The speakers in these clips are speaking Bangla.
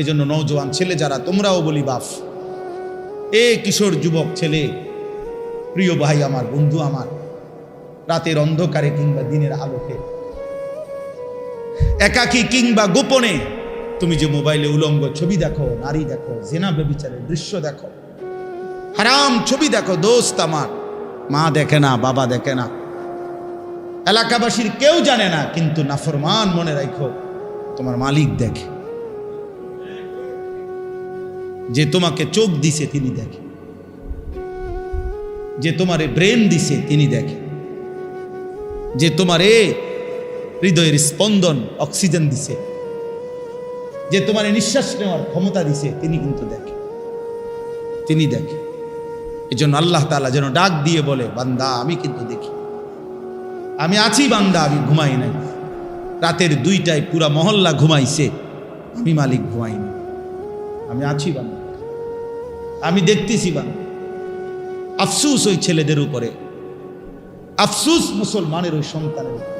এই জন্য ছেলে যারা, তোমরাও বলি বাফ। এ কিশোর যুবক ছেলে, প্রিয় ভাই আমার, বন্ধু আমার, রাতের অন্ধকারে কিংবা দিনের আলোকে। একাকী কিংবা গোপনে, তুমি যে মোবাইলে উলঙ্গ ছবি দেখো, নারী দেখো, জেনা বেবিচারের দৃশ্য দেখো, হারাম ছবি দেখো, দোস্ত আমার, মা দেখে না, বাবা দেখে না। এলাকাবাসীর কেউ জানে না, কিন্তু নাফরমান মনে রাখো, তোমার মালিক দেখে। যে তোমাকে চোখ দিছে তিনি দেখে। যে তোমারে ব্রেন দিছে তিনি দেখে। যে তোমারে হৃদয়ের স্পন্দন, অক্সিজেন দিছে। যে তোমার নিঃশ্বাস নেওয়ার ক্ষমতা দিছে তিনি কিন্তু দেখে। তিনি দেখে। এই জন্য আল্লাহ তালা যেন ডাক দিয়ে বলে, বান্দা, আমি কিন্তু দেখি। আমি আছি বান্দা, আমি ঘুমাই নাই। রাতের দুইটায় পুরা মহল্লা ঘুমাইছে। আমি মালিক ঘুমাইনি। আমি আছি বান্দা। আমি দেখতেছি বান্দা। আফসুস ওই ছেলেদের উপরে। আফসুস মুসলমানের ওই সন্তানের উপরে।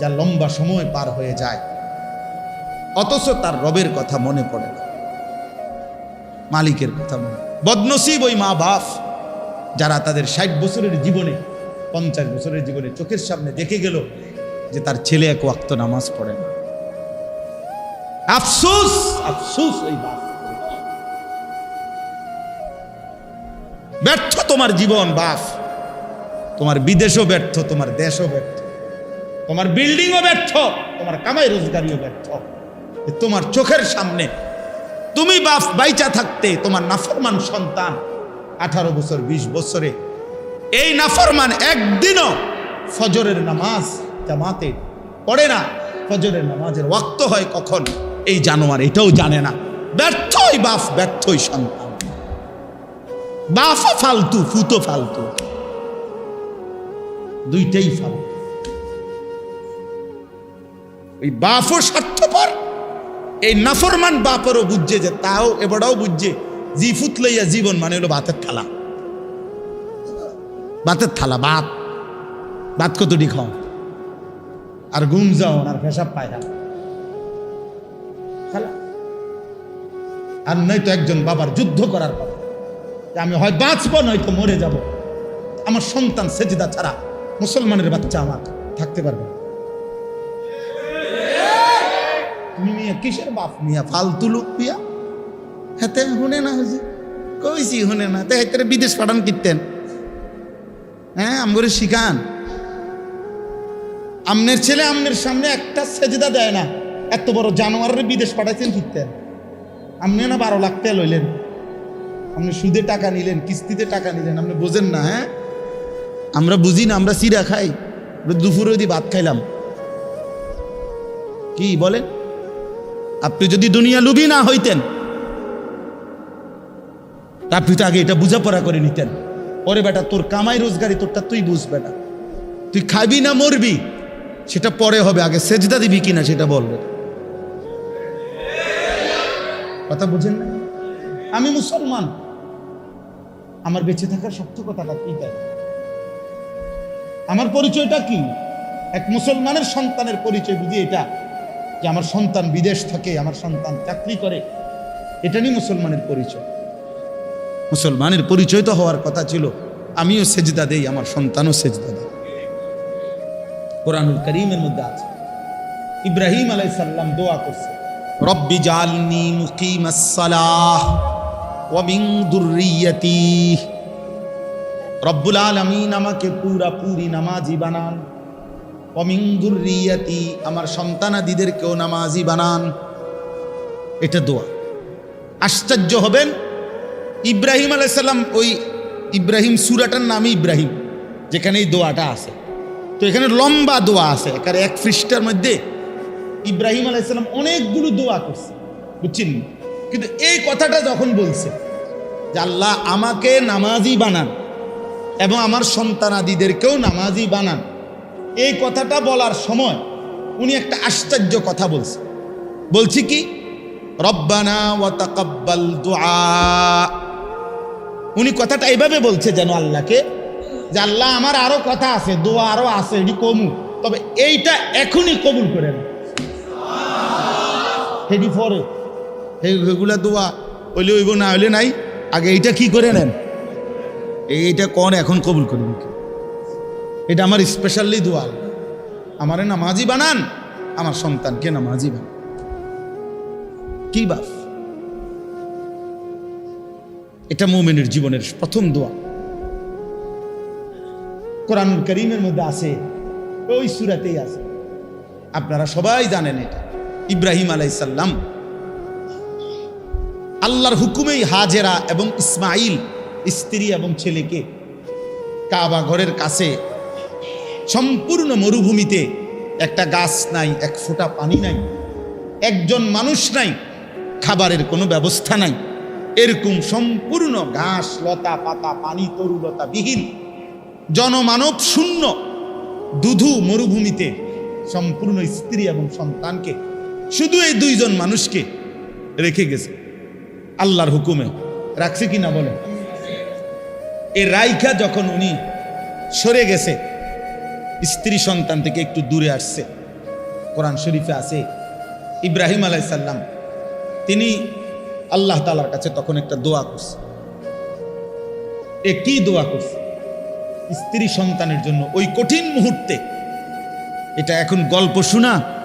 যা লম্বা সময় পার হয়ে যায়। অথচ তার রবের কথা মনে পড়ে না। মালিকের কথা মনে বদনসিব ওই মা বাপ, যারা তাদের ষাট বছরের জীবনে, পঞ্চাশ বছরের জীবনে চোখের সামনে দেখে গেল যে তার ছেলে এক ওয়াক্ত নামাজ পড়ে না। আফসুস। আফসুস বাপ। ব্যর্থ তোমার জীবন বাপ। তোমার বিদেশও ব্যর্থ তোমার দেশও ব্যর্থ। তোমার বিল্ডিংও ব্যর্থ তোমার কামাই রোজগারিও ব্যর্থ। তোমার চোখের সামনে। তুমি বাপ বাইচা থাকতে তোমার নাফরমান সন্তান। আঠারো বছর ২০ বছরে। এই নাফরমান একদিনও ফজরের নামাজ জামাতে পড়ে না। ফজরের নামাজের ওয়াক্ত হয় কখন? এই জানোয়ার এটাও জানে না। ব্যর্থই বাপ, ব্যর্থই সন্তান। বাফা ফালতু ফুতো ফালতু। দুইটাই ফালতু। ওই বাপও স্বার্থপর, এই নাফরমান বাপেরও বুঝছে যে তাও এবারও বুঝছে, জি ফুত লইয়া জীবন মানে হলো ভাতের থালা। ভাতের থালা, ভাত। ভাত কতটি খাও? আর ঘুম যাও আর পেশাব পায়রা খালা। আর নয়তো একজন বাবার যুদ্ধ করার কথা আমি হয় বাঁচবো, নয়তো মরে যাব। আমার সন্তান সেজিদা ছাড়া মুসলমানের বাচ্চা আমার থাকতে পারবে। তুমি মিয়া কিসের বাপ মিয়া ফালতু লোক পিয়া? হাতে শুনে না হয়েছে কইছি শুনে না। তাই হাতে বিদেশ পাঠান কিনতেন হ্যাঁ আমগরে শিখান। আমনের ছেলে আমনের সামনে একটা সেজদা দেয় না। এত বড় জানোয়ারের বিদেশ পাঠাইছেন কিনতেন আপনি না বারো লাখ টাকা লইলেন আপনি সুদে টাকা নিলেন, কিস্তিতে টাকা নিলেন, আপনি বোঝেন না হ্যাঁ? আমরা বুঝি না, আমরা চিরা খাই। দুপুরে যদি ভাত খাইলাম। কি বলেন? আপনি যদি দুনিয়া লুবি না হইতেন, আপনি তো আগে এটা বোঝাপড়া করে নিতেন। ওরে বেটা, তোর কামাই রোজগারি তোরটা তুই বুঝ বেটা। তুই খাবি না মরবি, সেটা পরে হবে, আগে সেজদা দিবি কিনা সেটা বলবে কথা বুঝেন না আমি মুসলমান। আমার বেঁচে থাকার সার্থকতাটা কি তাই? আমার পরিচয়টা কি? এক মুসলমানের সন্তানের পরিচয় বুঝি এটা, যে আমার সন্তান বিদেশ থাকে, আমার সন্তান চাকরি করে, এটা নিয়ে মুসলমানের পরিচয়। মুসলমানের পরিচয় তো হওয়ার কথা ছিল, আমিও সেজদা দেই, আমার সন্তানও সেজদা দেয়। কোরআনুল করিমের মধ্যে আছে। ইব্রাহিম আলাই সাল্লাম দোয়া করছে। রব্বি জালনি মুকিমাস সালাহ ওয়া মিন দুররিয়াতি। রব্বুল আলামিন আমাকে পুরা পুরি নামাজি বানান। অমিং দুররিয়াতি, আমার সন্তানাদিদেরকেও নামাজি বানান। এটা দোয়া। আশ্চর্য হবেন, ইব্রাহিম আলাইসাল্লাম ওই ইব্রাহিম সুরাটার নামই ইব্রাহিম যেখানে এই দোয়াটা আছে। তো এখানে লম্বা দোয়া আছে এখানে এক পৃষ্ঠার মধ্যে ইব্রাহিম আলাইসাল্লাম অনেকগুলো দোয়া করছে, বুঝছেন? কিন্তু এই কথাটা যখন বলছে যে আল্লাহ আমাকে নামাজি বানান এবং আমার সন্তানাদিদেরকেও নামাজি বানান, এই কথাটা বলার সময় উনি একটা আশ্চর্য কথা বলছে। বলছি কি? রব্বানা দুআ। উনি কথাটা এইভাবে বলছে যেন আল্লাহকে, যে আল্লাহ আমার আরও কথা আছে, দোয়া আরও আছে, এটি কমু তবে এইটা এখনই কবুল করে করেন এটি পরে এগুলা দোয়া হইলে হইব না হইলে নাই, আগে এইটা কি করে নেন? এইটা কন এখন কবুল করবি এটা আমার স্পেশালি দোয়া আমারে নামাজি বানান আমার সন্তানকে নামাজি বানান। কি বাপ? এটা মোমেনের জীবনের প্রথম দোয়া। কোরআনুল করিমের মধ্যে আছে, ওই সুরাতেই আছে। আপনারা সবাই জানেন এটা। ইব্রাহিম আলাইসাল্লাম। আল্লাহর হুকুমেই হাজেরা এবং ইসমাইল স্ত্রী এবং ছেলেকে কাবা ঘরের কাছে সম্পূর্ণ মরুভূমিতে একটা গাছ নাই, এক ফোঁটা পানি নাই, একজন মানুষ নাই, খাবারের কোনো ব্যবস্থা নাই। এরকম সম্পূর্ণ ঘাস, লতা, পাতা, পানি, তরুলতা বিহীন, জনমানব শূন্য, দুধু মরুভূমিতে সম্পূর্ণ স্ত্রী এবং সন্তানকে শুধু এই দুইজন মানুষকে রেখে গেছে। আল্লাহর হুকুমে। রাখছে কি না বলে এই রাইখা যখন উনি সরে গেছে, স্ত্রী সন্তান থেকে একটু দূরে আসছে। কোরআন শরীফে আছে, ইব্রাহিম আলাইসাল্লাম তিনি আল্লাহ তালার কাছে তখন একটা দোয়া করছে। এ কি দোয়া করছে? স্ত্রী সন্তানের জন্য ওই কঠিন মুহূর্তে। এটা এখন গল্প শোনা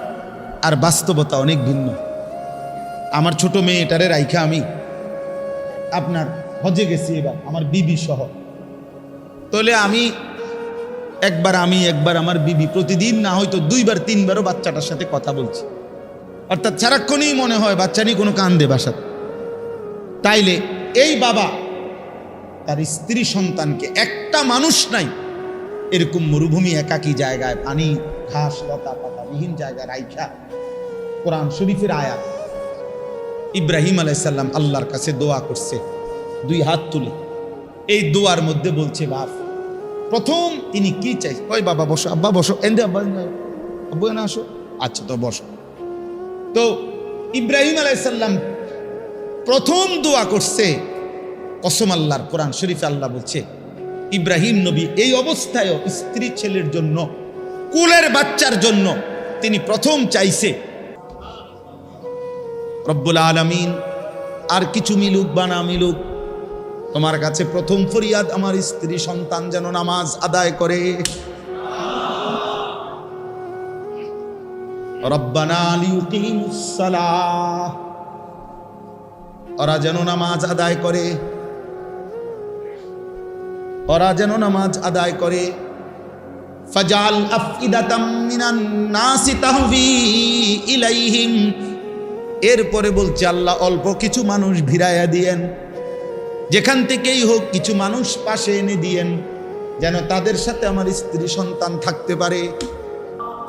আর বাস্তবতা অনেক ভিন্ন। আমার ছোট মেয়েটারে রাইখা আমি। আপনার হজে গেছি এবার, আমার বিবি সহ। তাহলে আমি, একবার আমি, একবার আমার বিবি, প্রতিদিন না হয়তো দুইবার, তিনবারও বাচ্চাটার সাথে কথা বলছি। অর্থাৎ সারাক্ষণই মনে হয় বাচ্চা নিয়ে কোনো কান্দে বাসাত তাইলে এই বাবা, তার স্ত্রী সন্তানকে একটা মানুষ নাই এরকম মরুভূমি একাকী জায়গায় পানি, ঘাস, লতা পাতা, বিহীন জায়গায় রাইখা। কোরআন শরীফের আয়াত। ইব্রাহিম আলাইসাল্লাম আল্লাহর কাছে দোয়া করছে। দুই হাত তুলে। এই দোয়ার মধ্যে বলছে, বাপ, প্রথম তিনি কি চাই? ওই বাবা, বসো, আব্বা, বসো এন্দে আব্বা আব্বু। না আসো। আচ্ছা তো বসো। তো ইব্রাহিম আলাইসাল্লাম প্রথম দোয়া করছে, কসম আল্লাহর কোরআন শরীফ আল্লাহ বলছে ইব্রাহিম নবী এই অবস্থায়ও স্ত্রী ছেলের জন্য, কুলের বাচ্চার জন্য তিনি প্রথম চাইছে। রব্বুল আলমিন, আর কিছু মিলুক বা না মিলুক, তোমার কাছে প্রথম ফরিয়াদ আমার স্ত্রী সন্তান যেন নামাজ আদায় করে। ওরা যেন নামাজ আদায় করে। ওরা যেন নামাজ আদায় করে। ফাজাল মিনান ইলাইহিম। এরপরে বলছে, আল্লাহ অল্প কিছু মানুষ ভিড়াইয়া দিয়েন। যেখান থেকেই হোক কিছু মানুষ পাশে এনে দিয়েন, যেন তাদের সাথে আমার স্ত্রী সন্তান থাকতে পারে।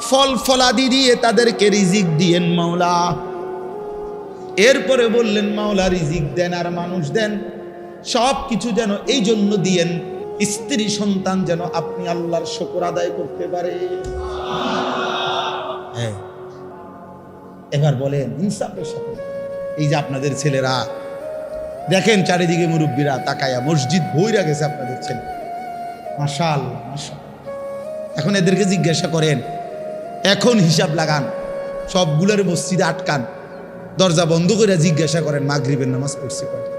ফল ফলাদি দিয়ে তাদেরকে রিজিক দিয়েন মাওলা। এরপরে বললেন, মাওলা রিজিক দেন আর মানুষ দেন। সব কিছু যেন এই জন্য দিয়েন স্ত্রী সন্তান যেন আপনি আল্লাহর শকর আদায় করতে পারে। হ্যাঁ। এবার বলেন, ইনসাফের সাথে। এই যে আপনাদের ছেলেরা, দেখেন চারিদিকে মুরব্বীরা তাকায়া, মসজিদ বইরা গেছে আপনাদের ছেলে। মাশাল এখন এদেরকে জিজ্ঞাসা করেন, এখন হিসাব লাগান, সবগুলোর মসজিদে আটকান। দরজা বন্ধ করে জিজ্ঞাসা করেন, মাগরিবের নামাজ পড়ছে কয়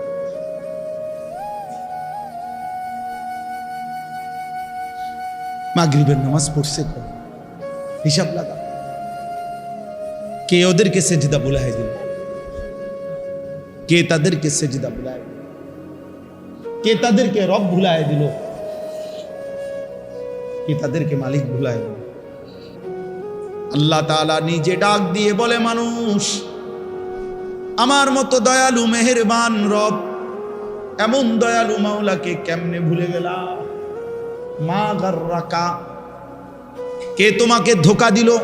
মাগরিবের নামাজ পড়ছে কয় হিসাব লাগা। কে ওদেরকে সেজিদা বুলাই দিল? কে তাদেরকে সেজিদা বুলাই? কে তাদেরকে রব ভুলাই দিল? কে তাদেরকে মালিক ভুলাই দিল? আল্লাহ তাআলা নিজে ডাক দিয়ে বলে, মানুষ, আমার মতো দয়ালু, মেহেরবান রব, এমন দয়ালু মাওলাকে কেমনে ভুলে গেলা মা গার্রাকা। কে তোমাকে ধোকা দিল?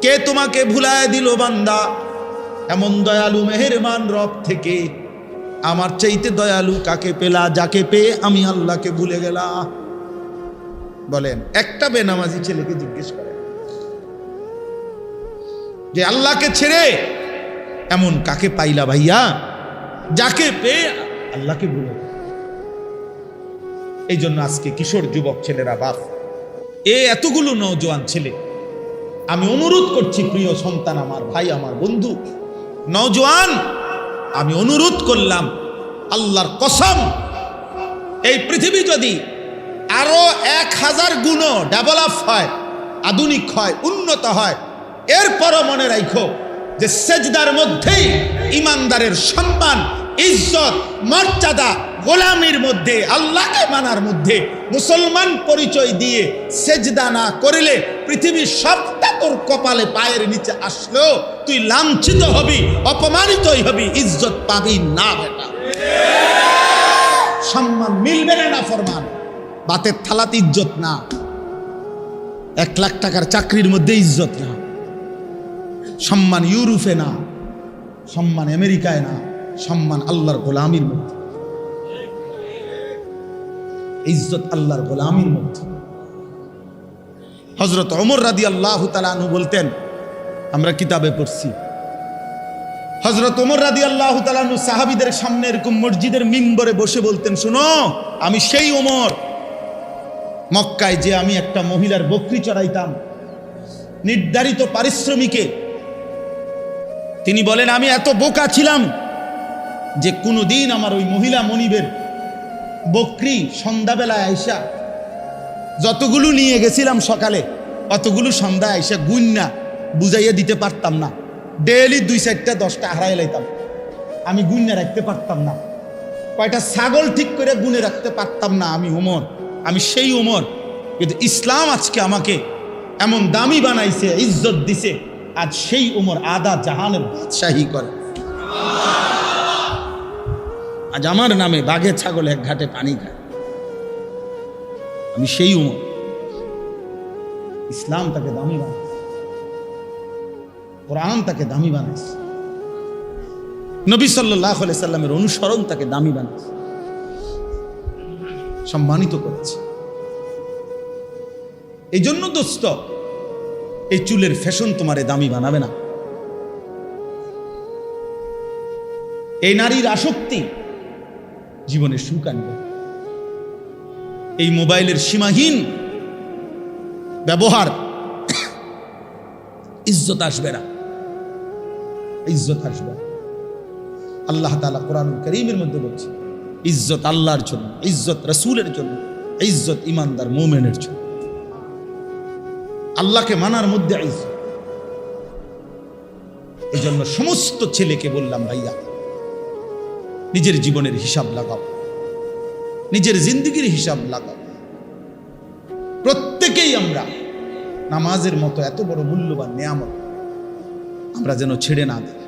কে তোমাকে ভুলায় দিল বান্দা? এমন দয়ালু মেহেরবান রব থেকে আমার চাইতে দয়ালু কাকে পেলা, যাকে পেয়ে আমি আল্লাহকে ভুলে গেলা বলেন, একটা বেনামাজি ছেলেকে জিজ্ঞেস করে। যে আল্লাহকে ছেড়ে এমন কাকে পাইলা ভাইয়া? যাকে পেয়ে আল্লাহকে ভুলে গেলা। এই জন্য আজকে কিশোর যুবক ছেলেরা বাপ, এ এতগুলো নৌজওয়ান ছেলে, আমি অনুরোধ করছি প্রিয় সন্তান আমার, ভাই আমার, বন্ধু, নওজোয়ান, আমি অনুরোধ করলাম, আল্লাহর কসম, এই পৃথিবী যদি আরও এক হাজার গুণ ডেভেলপ হয়, আধুনিক হয়, উন্নত হয়, এরপরও মনে রাখো যে সেজদার মধ্যেই ইমানদারের সম্মান, ইজ্জত, মর্যাদা গোলামির মধ্যে, আল্লাহকে মানার মধ্যে মুসলমান পরিচয় দিয়ে সেজদা না করিলে পৃথিবীর সবটা তোর কপালে পায়ের নিচে আসলেও তুই লাঞ্ছিত হবি, অপমানিতই হবি, ইজ্জত পাবি না বেটা। সম্মান মিলবে না ফরমান বাতের থালাতে ইজ্জত না। এক লাখ টাকার চাকরির মধ্যে ইজ্জত না। সম্মান ইউরোপে না, সম্মান আমেরিকায় না, সম্মান আল্লাহর গোলামির মধ্যে। ইজ্জত আল্লাহর গোলামির মধ্যে। হজরত অমর রাদি আল্লাহ তালানু বলতেন, আমরা কিতাবে পড়ছি। হজরত ওমর রাদি আল্লাহ তালানু সাহাবিদের সামনে এরকম মসজিদের মিম্বরে বসে বলতেন, শোনো, আমি সেই ওমর। মক্কায় যে আমি একটা মহিলার বকরি চড়াইতাম, নির্ধারিত পারিশ্রমিকে। তিনি বলেন, আমি এত বোকা ছিলাম যে কোনোদিন আমার ওই মহিলা মনিবের বকরি সন্ধ্যাবেলায় আইসা যতগুলো নিয়ে গেছিলাম সকালে, অতগুলো সন্ধ্যায় আইসা গুন্না বুঝাইয়া দিতে পারতাম না। ডেলি দুই চারটা, দশটা হারাই লাইতাম। আমি গুন্না রাখতে পারতাম না। কয়টা ছাগল ঠিক করে গুনে রাখতে পারতাম না আমি ওমর আমি সেই ওমর কিন্তু ইসলাম আজকে আমাকে এমন দামি বানাইছে, ইজ্জত দিছে। আজ সেই ওমর আদা জাহানের বাদশাহী করে। আজ আমার নামে বাঘে, ছাগল এক ঘাটে পানি খায়। আমি সেই উমর। ইসলাম তাকে দামি বানাইছে। কোরআন তাকে দামি বানাইছে। নবী সাল্লাহ সাল্লামের অনুসরণ তাকে দামি বানাইছে। সম্মানিত করেছে। এই জন্য দোস্ত, এই চুলের ফ্যাশন তোমারে দামি বানাবে না। এই নারীর আসক্তি জীবনে সুখ আনবে। এই মোবাইলের সীমাহীন ব্যবহার ইজ্জত আসবে না। ইজ্জত আসবে। আল্লাহ তালা কোরআন করিমের মধ্যে বলছে, ইজ্জত আল্লাহর জন্য, ইজ্জত রসুলের জন্য, ইজ্জত ইমানদার মোমেনের জন্য। আল্লাহকে মানার মধ্যে ইজ্জত। এই জন্য সমস্ত ছেলেকে বললাম, ভাইয়া নিজের জীবনের হিসাব লাগাও। নিজের জিন্দগির হিসাব লাগাও। প্রত্যেকেই আমরা নামাজের মতো এত বড় মূল্যবান নেয়ামত আমরা যেন ছেড়ে না দিই।